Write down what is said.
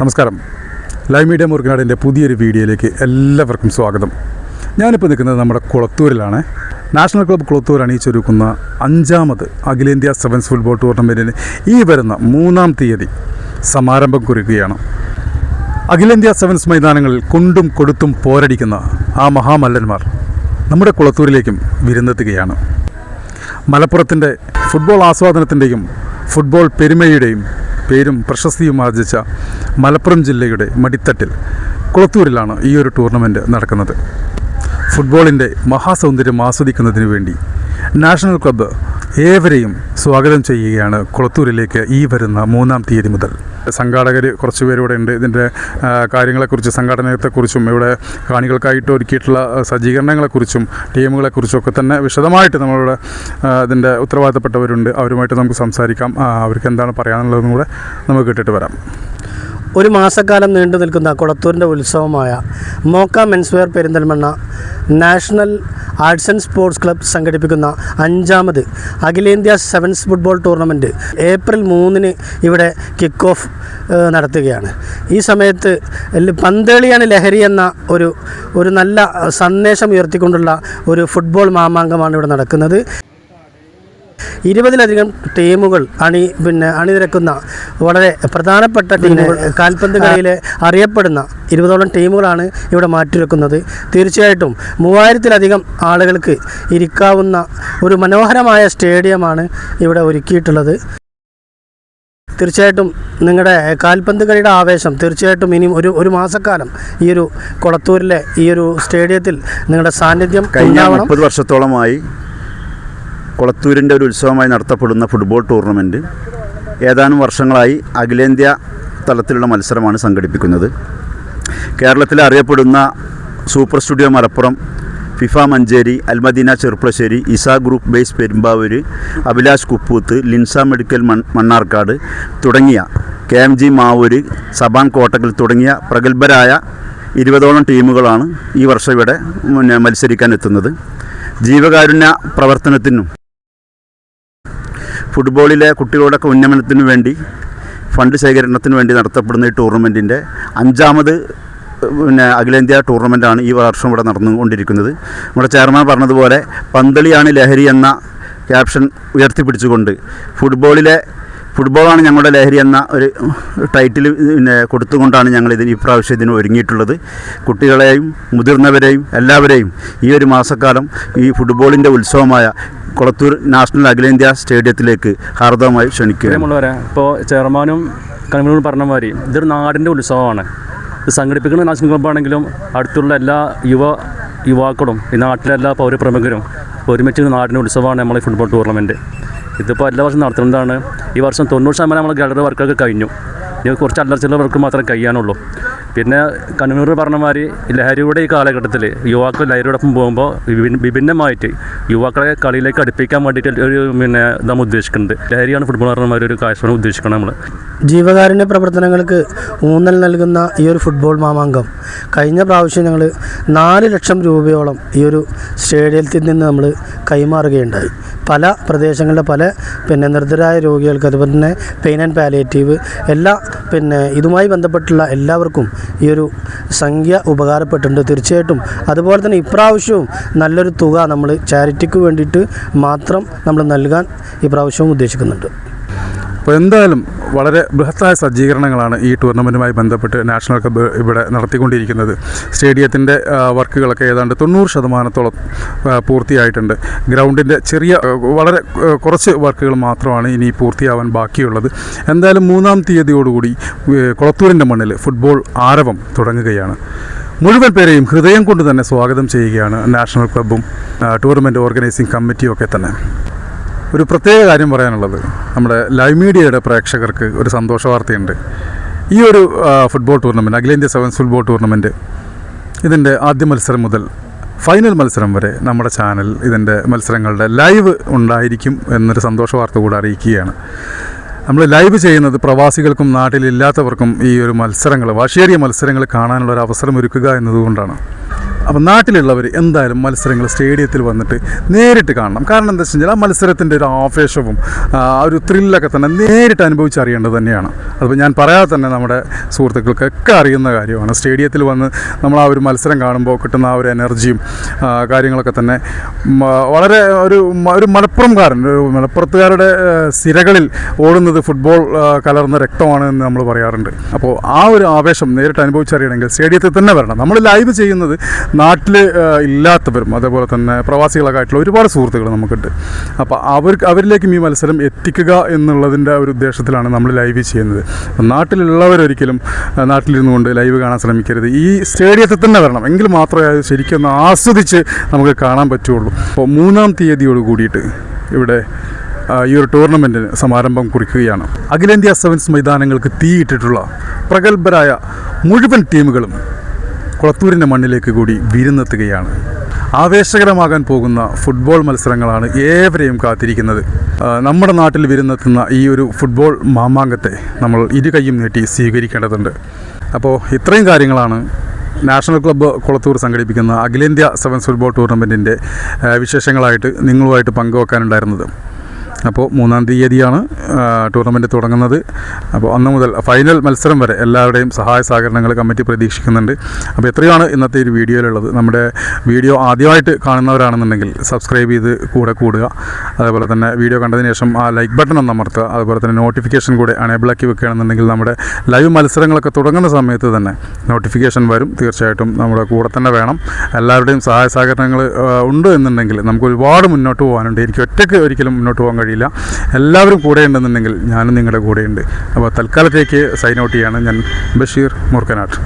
നമസ്കാരം. Live media മുറുകനാടിന്റെ പുതിയൊരു വീഡിയോയിലേക്ക് എല്ലാവർക്കും സ്വാഗതം. ഞാനിപ്പോൾ നിൽക്കുന്നത് നമ്മുടെ കുളത്തൂരിലാണ്. നാഷണൽ ക്ലബ്ബ് കുളത്തൂർ അണിയിച്ചൊരുക്കുന്ന അഞ്ചാമത് അഖിലേന്ത്യാ സെവൻസ് ഫുട്ബോൾ ടൂർണമെന്റിന് ഈ വരുന്ന മൂന്നാം തീയതി സമാരംഭം കുറിക്കുകയാണ്. അഖിലേന്ത്യാ സെവൻസ് മൈതാനങ്ങളിൽ കൊണ്ടും കൊടുത്തും പോരടിക്കുന്ന ആ മഹാമല്ലന്മാർ നമ്മുടെ കുളത്തൂരിലേക്കും വിരുന്നെത്തുകയാണ്. മലപ്പുറത്തിന്റെ ഫുട്ബോൾ ആസ്വാദനത്തിന്റെയും ഫുട്ബോൾ പെരുമയുടെയും പേരും പ്രശസ്തിയും ആർജിച്ച മലപ്പുറം ജില്ലയുടെ മടിത്തട്ടിൽ കുളത്തൂരിലാണ് ഈ ഒരു ടൂർണമെന്റ് നടക്കുന്നത്. ഫുട്ബോളിന്റെ മഹാസൗന്ദര്യം ആസ്വദിക്കുന്നതിന് വേണ്ടി നാഷണൽ ക്ലബ്ബ് ഏവരെയും സ്വാഗതം ചെയ്യുകയാണ് കുളത്തൂരിലേക്ക് ഈ വരുന്ന മൂന്നാം തീയതി മുതൽ. സംഘാടകർ കുറച്ച് പേരിവിടെ ഉണ്ട്. ഇതിന്റെ കാര്യങ്ങളെക്കുറിച്ച് സംഘടനത്തെക്കുറിച്ചും ഇവിടെ കാണികൾക്കായിട്ട് ഒരുക്കിയിട്ടുള്ള സജ്ജീകരണങ്ങളെക്കുറിച്ചും ടീമുകളെക്കുറിച്ചും ഒക്കെ തന്നെ വിശദമായിട്ട് നമ്മളിവിടെ ആ, ഇതിന്റെ ഉത്തരവാദിത്തപ്പെട്ടവരുണ്ട്. അവരുമായിട്ട് നമുക്ക് സംസാരിക്കാം. അവർക്ക് എന്താണ് പറയാനുള്ളതെന്നും കൂടെ നമുക്ക് കേട്ടിട്ട് വരാം. ഒരു മാസക്കാലം നീണ്ടു നിൽക്കുന്ന കുളത്തൂരിന്റെ ഉത്സവമായ Mokka menswear Perinthalmanna national arts and sports club സംഘടിപ്പിക്കുന്ന അഞ്ചാമത് അഖിലേന്ത്യാ സെവൻസ് ഫുട്ബോൾ ടൂർണമെന്റ് ഏപ്രിൽ മൂന്നിന് ഇവിടെ കിക്ക് ഓഫ് നടത്തുകയാണ്. ഈ സമയത്ത് പന്തേളിയാണ് ലഹരി എന്ന ഒരു ഒരു നല്ല സന്ദേശം ഉയർത്തിക്കൊണ്ടുള്ള ഒരു ഫുട്ബോൾ മാമാങ്കമാണ് ഇവിടെ നടക്കുന്നത്. ഇരുപതിലധികം ടീമുകൾ അണി പിന്നെ അണിനിരക്കുന്ന വളരെ പ്രധാനപ്പെട്ട ടീമുകൾ കാൽപന്ത് കളിയിലെ അറിയപ്പെടുന്ന ഇരുപതോളം ടീമുകളാണ് ഇവിടെ മാറ്റിവെക്കുന്നത്. തീർച്ചയായിട്ടും മൂവായിരത്തിലധികം ആളുകൾക്ക് ഇരിക്കാവുന്ന ഒരു മനോഹരമായ സ്റ്റേഡിയമാണ് ഇവിടെ ഒരുക്കിയിട്ടുള്ളത്. തീർച്ചയായിട്ടും നിങ്ങളുടെ കാൽപന്ത് കളിയുടെ ആവേശം തീർച്ചയായിട്ടും ഇനിയും ഒരു ഒരു മാസക്കാലം ഈ ഒരു കൊളത്തൂരിലെ ഈ ഒരു സ്റ്റേഡിയത്തിൽ നിങ്ങളുടെ സാന്നിധ്യം കഴിഞ്ഞ മുപ്പത് വർഷത്തോളമായി കൊളത്തൂരിന്റെ ഒരു ഉത്സവമായി നടത്തപ്പെടുന്ന ഫുട്ബോൾ ടൂർണമെന്റ് ഏതാനും വർഷങ്ങളായി അഖിലേന്ത്യാ തലത്തിലുള്ള മത്സരമാണ് സംഘടിപ്പിക്കുന്നത്. കേരളത്തിലെ അറിയപ്പെടുന്ന super studio Malappuram FIFA Manjeri Almadina Cherpulassery Isa group base Perumbavoor Abhilash Kuppooth Linsa medical Mannarkkad തുടങ്ങിയ K M G Mavoor Saban Kottakkal തുടങ്ങിയ പ്രഗത്ഭരായ ഇരുപതോളം ടീമുകളാണ് ഈ വർഷം ഇവിടെ മത്സരിക്കാൻ എത്തുന്നത് ജീവകാരുണ്യ പ്രവർത്തനത്തിനും ഫുട്ബോളിലെ കുട്ടികളുടെയൊക്കെ ഉന്നമനത്തിന് വേണ്ടി ഫണ്ട് ശേഖരണത്തിന് വേണ്ടി നടത്തപ്പെടുന്ന ഈ ടൂർണമെന്റിന്റെ അഞ്ചാമത് പിന്നെ അഖിലേന്ത്യാ ടൂർണമെന്റാണ് ഈ വർഷം ഇവിടെ നടന്നുകൊണ്ടിരിക്കുന്നത്. നമ്മുടെ ചെയർമാൻ പറഞ്ഞതുപോലെ പന്തളിയാണ് ലഹരി എന്ന ക്യാപ്ഷൻ ഉയർത്തിപ്പിടിച്ചുകൊണ്ട് ഫുട്ബോളിലെ ഫുട്ബോളാണ് ഞങ്ങളുടെ ലഹരി എന്ന ഒരു ടൈറ്റിൽ പിന്നെ കൊടുത്തുകൊണ്ടാണ് ഞങ്ങൾ ഇതിന് ഇപ്രാവശ്യം ഇതിന് ഒരുങ്ങിയിട്ടുള്ളത്. കുട്ടികളെയും മുതിർന്നവരെയും എല്ലാവരെയും ഈ ഒരു മാസക്കാലം ഈ ഫുട്ബോളിന്റെ ഉത്സവമായ കൊളത്തൂർ നാഷണൽ അഖിലേന്ത്യാ സ്റ്റേഡിയത്തിലേക്ക് ഹാർദവമായി ക്ഷണിക്കുക ഇപ്പോൾ ചെയർമാനും കൺവീനറും പറഞ്ഞ മാതിരി ഇതൊരു നാടിന്റെ ഉത്സവമാണ്. ഇത് സംഘടിപ്പിക്കുന്ന നാഷണൽ ക്ലബ്ബാണെങ്കിലും അടുത്തുള്ള എല്ലാ യുവ യുവാക്കളും ഈ നാട്ടിലെ എല്ലാ പൗരപ്രമുഖരും ഒരുമിച്ച് ഒരു നാടിന്റെ ഉത്സവമാണ് നമ്മളെ ഫുട്ബോൾ ടൂർണമെന്റ്. ഇതിപ്പോൾ എല്ലാ വർഷം നടത്തുന്നതാണ്. ഈ വർഷം തൊണ്ണൂറ് ശതമാനം നമ്മൾ ഗാലറി വർക്കൊക്കെ കഴിഞ്ഞു. ഇനി കുറച്ച് അല്ലറ ചില്ലറ വർക്ക് മാത്രമേ കഴിയാനുള്ളൂ. പിന്നെ കണ്ണൂർ പറഞ്ഞ മാതിരി ലഹരിയുടെ ഈ കാലഘട്ടത്തിൽ യുവാക്കൾ ലഹരിയോടൊപ്പം പോകുമ്പോൾ വിഭിന്ന- വിഭിന്നമായിട്ട് യുവാക്കളെ കളിയിലേക്ക് അടുപ്പിക്കാൻ വേണ്ടിയിട്ട് ഒരു പിന്നെ നമ്മൾ ഉദ്ദേശിക്കുന്നുണ്ട്. ലഹരിയാണ് ഫുട്ബോൾ പറഞ്ഞ മാതിരി ഒരു കാഴ്ച ഉദ്ദേശിക്കണം നമ്മൾ ജീവകാരുണ്യ പ്രവർത്തനങ്ങൾക്ക് ഊന്നൽ നൽകുന്ന ഈ ഒരു ഫുട്ബോൾ മാമാങ്കം. കഴിഞ്ഞ പ്രാവശ്യം ഞങ്ങൾ നാല് ലക്ഷം രൂപയോളം ഈ ഒരു സ്റ്റേഡിയത്തിൽ നിന്ന് നമ്മൾ കൈമാറുകയുണ്ടായി. പല പ്രദേശങ്ങളിലെ പല പിന്നെ നിർദ്ധരായ രോഗികൾക്ക് അതുപോലെ തന്നെ പെയിൻ ആൻഡ് പാലിയേറ്റീവ് എല്ലാ പിന്നെ ഇതുമായി ബന്ധപ്പെട്ടുള്ള എല്ലാവർക്കും ഈ ഒരു സംഖ്യ ഉപകാരപ്പെട്ടിട്ടുണ്ട്. തീർച്ചയായിട്ടും അതുപോലെ തന്നെ ഇപ്രാവശ്യവും നല്ലൊരു തുക നമ്മൾ ചാരിറ്റിക്ക് വേണ്ടിയിട്ട് മാത്രം നമ്മൾ നൽകാൻ ഇപ്രാവശ്യവും ഉദ്ദേശിക്കുന്നുണ്ട്. അപ്പോൾ എന്തായാലും വളരെ ബൃഹത്തായ സജ്ജീകരണങ്ങളാണ് ഈ ടൂർണമെന്റുമായി ബന്ധപ്പെട്ട് നാഷണൽ ക്ലബ്ബ് ഇവിടെ നടത്തിക്കൊണ്ടിരിക്കുന്നത്. സ്റ്റേഡിയത്തിന്റെ വർക്കുകളൊക്കെ ഏതാണ്ട് തൊണ്ണൂറ് ശതമാനത്തോളം പൂർത്തിയായിട്ടുണ്ട്. ഗ്രൗണ്ടിന്റെ ചെറിയ വളരെ കുറച്ച് വർക്കുകൾ മാത്രമാണ് ഇനി പൂർത്തിയാവാൻ ബാക്കിയുള്ളത്. എന്തായാലും മൂന്നാം തീയതിയോടുകൂടി കുളത്തൂരിന്റെ മണ്ണിൽ ഫുട്ബോൾ ആരവം തുടങ്ങുകയാണ്. മുഴുവൻ പേരെയും ഹൃദയം കൊണ്ട് തന്നെ സ്വാഗതം ചെയ്യുകയാണ് നാഷണൽ ക്ലബ്ബും ടൂർണമെന്റ് ഓർഗനൈസിംഗ് കമ്മിറ്റിയും ഒക്കെ തന്നെ. ഒരു പ്രത്യേക കാര്യം പറയാനുള്ളത്. നമ്മുടെ ലൈവ് മീഡിയയുടെ പ്രേക്ഷകർക്ക് ഒരു സന്തോഷ വാർത്തയുണ്ട്. ഈ ഒരു ഫുട്ബോൾ ടൂർണമെന്റ് അഖിലേന്ത്യാ സെവൻസ് ഫുട്ബോൾ ടൂർണമെന്റ് ഇതിന്റെ ആദ്യ മത്സരം മുതൽ ഫൈനൽ മത്സരം വരെ നമ്മുടെ ചാനൽ ഇതിന്റെ മത്സരങ്ങളുടെ ലൈവ് ഉണ്ടായിരിക്കും എന്നൊരു സന്തോഷ വാർത്ത കൂടെ അറിയിക്കുകയാണ്. നമ്മൾ ലൈവ് ചെയ്യുന്നത് പ്രവാസികൾക്കും നാട്ടിലില്ലാത്തവർക്കും ഈ ഒരു മത്സരങ്ങൾ വാശിയേറിയ മത്സരങ്ങൾ കാണാനുള്ള ഒരു അവസരം ഒരുക്കുക എന്നതുകൊണ്ടാണ്. അപ്പോൾ നാട്ടിലുള്ളവർ എന്തായാലും മത്സരങ്ങൾ സ്റ്റേഡിയത്തിൽ വന്നിട്ട് നേരിട്ട് കാണണം. കാരണം എന്താ വെച്ച് കഴിഞ്ഞാൽ ആ മത്സരത്തിന്റെ ഒരു ആവേശവും ആ ഒരു ത്രില്ലൊക്കെ തന്നെ നേരിട്ട് അനുഭവിച്ചറിയേണ്ടത് തന്നെയാണ്. അതിപ്പോൾ ഞാൻ പറയാതെ തന്നെ നമ്മുടെ സുഹൃത്തുക്കൾക്കൊക്കെ അറിയുന്ന കാര്യമാണ്. സ്റ്റേഡിയത്തിൽ വന്ന് നമ്മൾ ആ ഒരു മത്സരം കാണുമ്പോൾ കിട്ടുന്ന ആ ഒരു എനർജിയും കാര്യങ്ങളൊക്കെ തന്നെ വളരെ ഒരു ഒരു മലപ്പുറംകാരൻ ഒരു മലപ്പുറത്തുകാരുടെ സിരകളിൽ ഓടുന്നത് ഫുട്ബോൾ കലർന്ന രക്തമാണ് എന്ന് നമ്മൾ പറയാറുണ്ട്. അപ്പോൾ ആ ഒരു ആവേശം നേരിട്ട് അനുഭവിച്ചറിയണമെങ്കിൽ സ്റ്റേഡിയത്തിൽ തന്നെ വരണം. നമ്മൾ ലൈവ് ചെയ്യുന്നത് നാട്ടിൽ ഇല്ലാത്തവരും അതേപോലെ തന്നെ പ്രവാസികളൊക്കെ ആയിട്ടുള്ള ഒരുപാട് സുഹൃത്തുക്കൾ നമുക്കുണ്ട്. അപ്പോൾ അവർക്ക് അവരിലേക്കും ഈ മത്സരം എത്തിക്കുക എന്നുള്ളതിന്റെ ഒരു ഉദ്ദേശത്തിലാണ് നമ്മൾ ലൈവ് ചെയ്യുന്നത്. നാട്ടിലുള്ളവരൊരിക്കലും നാട്ടിലിരുന്നു കൊണ്ട് ലൈവ് കാണാൻ ശ്രമിക്കരുത്. ഈ സ്റ്റേഡിയത്തിൽ തന്നെ വരണം. എങ്കിൽ മാത്രമേ അത് ശരിക്കും ആസ്വദിച്ച് നമുക്ക് കാണാൻ പറ്റുള്ളൂ. അപ്പോൾ മൂന്നാം തീയതിയോട് കൂടിയിട്ട് ഇവിടെ ഈ ഒരു ടൂർണമെന്റിന് സമാരംഭം കുറിക്കുകയാണ്. അഖിലേന്ത്യാ സെവൻസ് മൈതാനങ്ങൾക്ക് തീയിട്ടിട്ടുള്ള പ്രഗത്ഭരായ മുഴുവൻ ടീമുകളും കുളത്തൂരിന്റെ മണ്ണിലേക്ക് കൂടി വിരുന്നെത്തുകയാണ്. ആവേശകരമാകാൻ പോകുന്ന ഫുട്ബോൾ മത്സരങ്ങളാണ് ഏവരെയും കാത്തിരിക്കുന്നത്. നമ്മുടെ നാട്ടിൽ വിരുന്നെത്തുന്ന ഈ ഒരു ഫുട്ബോൾ മാമാങ്കത്തെ നമ്മൾ ഇരു കൈയും നീട്ടി സ്വീകരിക്കേണ്ടതുണ്ട്. അപ്പോൾ ഇത്രയും കാര്യങ്ങളാണ് നാഷണൽ ക്ലബ്ബ് കുളത്തൂർ സംഘടിപ്പിക്കുന്ന അഖിലേന്ത്യാ സെവൻസ് ഫുട്ബോൾ ടൂർണമെന്റിന്റെ വിശേഷങ്ങളായിട്ട് നിങ്ങളുമായിട്ട് പങ്കുവെക്കാനുണ്ടായിരുന്നത്. അപ്പോൾ മൂന്നാം തീയതിയാണ് ടൂർണമെന്റ് തുടങ്ങുന്നത്. അപ്പോൾ അന്ന് മുതൽ ഫൈനൽ മത്സരം വരെ എല്ലാവരുടെയും സഹായ സഹകരണങ്ങൾ കമ്മിറ്റി പ്രതീക്ഷിക്കുന്നുണ്ട്. അപ്പോൾ എത്രയാണ് ഇന്നത്തെ ഒരു വീഡിയോയിലുള്ളത്? നമ്മുടെ വീഡിയോ ആദ്യമായിട്ട് കാണുന്നവരാണെന്നുണ്ടെങ്കിൽ സബ്സ്ക്രൈബ് ചെയ്ത് കൂടെ കൂടുക. അതേപോലെ തന്നെ വീഡിയോ കണ്ടതിന് ശേഷം ആ ലൈക്ക് ബട്ടൺ ഒന്ന് അമർത്തുക. അതുപോലെ തന്നെ നോട്ടിഫിക്കേഷൻ കൂടെ അണേബിളാക്കി വെക്കുകയാണെന്നുണ്ടെങ്കിൽ നമ്മുടെ ലൈവ് മത്സരങ്ങളൊക്കെ തുടങ്ങുന്ന സമയത്ത് തന്നെ നോട്ടിഫിക്കേഷൻ വരും. തീർച്ചയായിട്ടും നമ്മുടെ കൂടെ തന്നെ വേണം. എല്ലാവരുടെയും സഹായ സഹകരണങ്ങൾ ഉണ്ട് എന്നുണ്ടെങ്കിൽ നമുക്ക് ഒരുപാട് മുന്നോട്ട് പോകാനുണ്ട്. എനിക്ക് ഒറ്റയ്ക്ക് ഒരിക്കലും മുന്നോട്ട് പോകാൻ കഴിയില്ല. എല്ലാവരും കൂടെ ഉണ്ടെന്നുണ്ടെങ്കിൽ ഞാനും നിങ്ങളുടെ കൂടെയുണ്ട്. അപ്പോൾ തൽക്കാലത്തേക്ക് സൈൻ ഔട്ട് ചെയ്യാണ് ഞാൻ ബഷീർ മുർക്കനാട്ട്